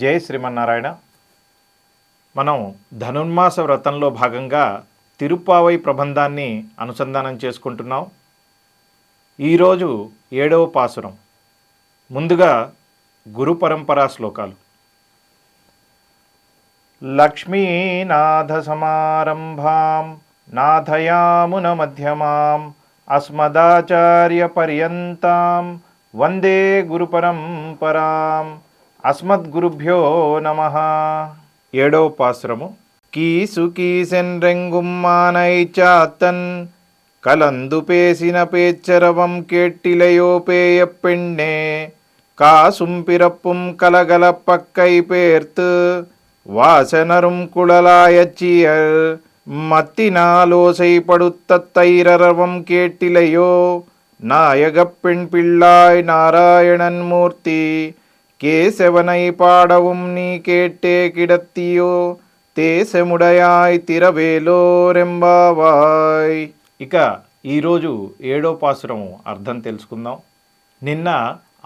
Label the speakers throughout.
Speaker 1: జై శ్రీమన్నారాయణ. మనం ధనుర్మాస వ్రతంలో భాగంగా తిరుప్పావై ప్రబంధాన్ని అనుసంధానం చేసుకుంటున్నాం. ఈరోజు ఏడవ పాసురం. ముందుగా గురు పరంపరా శ్లోకాలు. లక్ష్మీనాథ సమారంభాం నాథయామున మధ్యమాం అస్మదాచార్య పర్యంతాం వందే గురు పరంపరాం. அஸ்மத்குருபியோ நம ஏடோ பாசுரமு. கீசு கீசென்றெங்கும் மானை சாத்தன். கலந்து பேசின பேச்சரவம் கேட்டிலையோ பேய பெண்ணே. காசும் பிறப்பும் கலகல பக்கை பேர்த்து. வாசனரும் குழலாயச்சியர் மத்தினாலோசை படுத்த தைரரவம் கேட்டிலையோ. நாயகப் பெண் பிள்ளாய் நாராயணன் மூர்த்தி. கேசவனை பாடவும் நீ கேட்டே கிடத்தியோ தேசமுடையாய் తిరవేలోరెంబావాయ్ ఇక ఈరోజు ఏడో పాసురం అర్థం తెలుసుకుందాం నిన్న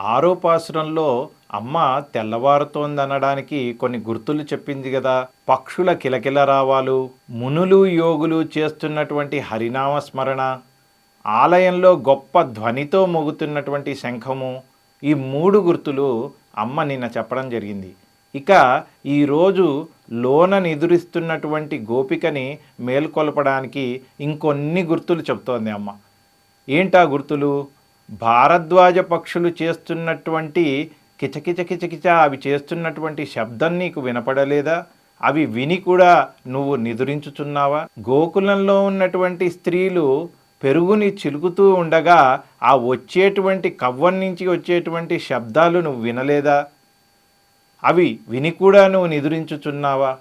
Speaker 1: ఆరో పాసురంలో అమ్మ తెల్లవారుతోందనడానికి కొన్ని గుర్తులు చెప్పింది కదా పక్షుల కిలకిల రావాలు మునులు యోగులు చేస్తున్నటువంటి హరినామ స్మరణ ఆలయంలో గొప్ప ధ్వనితో మోగుతున్నటువంటి శంఖము ఈ మూడు గుర్తులు అమ్మ నిన్న చెప్పడం జరిగింది. ఇక ఈరోజు లోన నిదురిస్తున్నటువంటి గోపికని మేల్కొల్పడానికి ఇంకొన్ని గుర్తులు చెప్తోంది అమ్మ. ఏంటా గుర్తులు? భారద్వాజ పక్షులు చేస్తున్నటువంటి కిచకిచ కిచకిచ అవి చేస్తున్నటువంటి శబ్దం నీకు వినపడలేదా? అవి విని కూడా నువ్వు నిదురించుచున్నావా? గోకులంలో ఉన్నటువంటి స్త్రీలు పెరుగుని చిలుకుతూ ఉండగా ఆ వచ్చేటువంటి కవ్వం నుంచి వచ్చేటువంటి శబ్దాలు నువ్వు వినలేదా? అవి విని కూడా నువ్వు నిదురించుచున్నావా?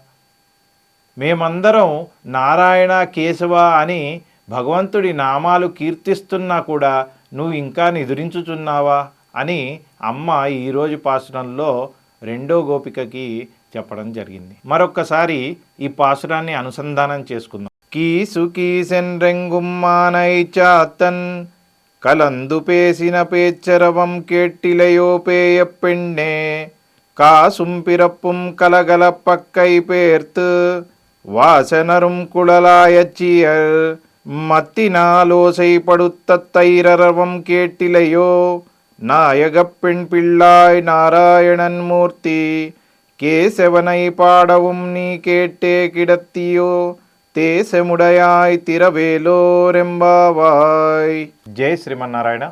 Speaker 1: మేమందరం నారాయణ కేశవ అని భగవంతుడి నామాలు కీర్తిస్తున్నా కూడా నువ్వు ఇంకా నిదురించుచున్నావా? అని అమ్మ ఈరోజు పాసురంలో రెండో గోపికకి చెప్పడం జరిగింది. మరొక్కసారి ఈ పాసురాన్ని అనుసంధానం చేసుకుందాం. கீசு கீசென்றெங்கும் மானை சாத்தன். கலந்து பேசின பேச்சரவம் கேட்டிலையோ பேய பெண்ணே. காசும் பிறப்பும் கலகல பக்கை பேர்த்து. வாசனரும் குழலாயச்சியர் மத்தினாலோசை படுத்த தைரரவம் கேட்டிலையோ. நாயகப் பெண் பிள்ளாய் நாராயணன் மூர்த்தி. கேசவனை பாடவும் நீ கேட்டே கிடத்தியோ. தேசமுடையாய் తిరవేలోరెంబావాయ్ జై శ్రీమన్నారాయణ